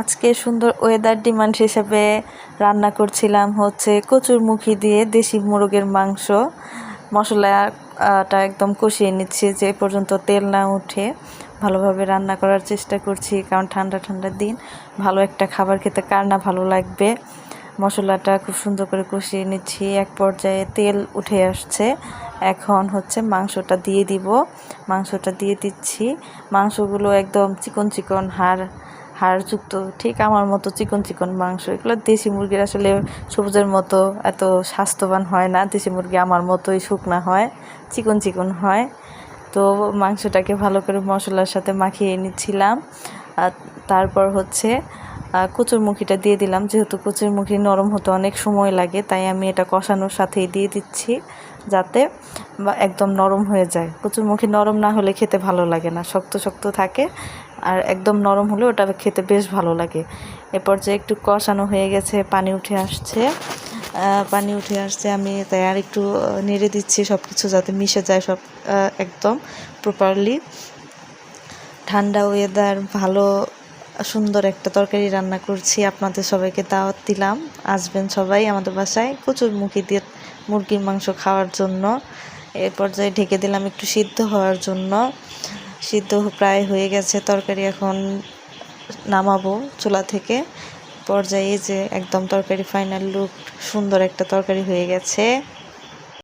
আজকে সুন্দর weather demand হিসেবে রান্না করছিলাম হচ্ছে কচুরমুখী দিয়ে দেশি মোরগের মাংস। মশলাটা একদম কষিয়ে নিচ্ছি যে পর্যন্ত তেল না উঠে। ভালোভাবে রান্না করার চেষ্টা করছি কারণ ঠান্ডা ঠান্ডার দিন, ভালো একটা খাবার খেতে কার না ভালো লাগবে। মশলাটা খুব সুন্দর করে কষিয়ে নিচ্ছি, এক পর্যায়ে তেল উঠে আসছে। এখন হচ্ছে মাংসটা দিয়ে দিব। মাংসটা দিয়ে দিচ্ছি। মাংসগুলো একদম চিকন চিকন হাড় হাড়যুক্ত, ঠিক আমার মতো চিকন চিকন মাংস। এগুলো দেশি মুরগির আসলে সবুজের মতো এত স্বাস্থ্যবান হয় না। দেশি মুরগি আমার মতোই শুকনা হয়, চিকন চিকন হয়। তো মাংসটাকে ভালো করে মশলার সাথে মাখিয়ে নিচ্ছিলাম। তারপর হচ্ছে কচুরমুখিটা দিয়ে দিলাম। যেহেতু কচুরমুখি নরম হতে অনেক সময় লাগে, তাই আমি এটা কষানোর সাথেই দিয়ে দিচ্ছি যাতে একদম নরম হয়ে যায়। কচুরমুখি নরম না হলে খেতে ভালো লাগে না, শক্ত শক্ত থাকে। আর একদম নরম হলে ওটা খেতে বেশ ভালো লাগে। এরপর যে একটু কষানো হয়ে গেছে, পানি উঠে আসছে। পানি উঠে আসছে, আমি তাই আর একটু নেড়ে দিচ্ছি সব কিছু যাতে মিশে যায় সব একদম প্রপারলি ঠান্ডা ওয়েদার ভালো, সুন্দর একটা তরকারি রান্না করছি, আপনাদের সবাইকে দাওয়াত দিলাম। আসবেন সবাই আমাদের বাসায় প্রচুর মুখি দিয়ে, মুরগির মাংস খাওয়ার জন্য। এর পর্যায়ে ঢেকে দিলাম একটু সিদ্ধ হওয়ার জন্য। সিদ্ধ প্রায় হয়ে গেছে, তরকারি এখন নামাবো চুলা থেকে। পর্যায়ে যে একদম তরকারি ফাইনাল লুক সুন্দর একটা তরকারি হয়ে গেছে।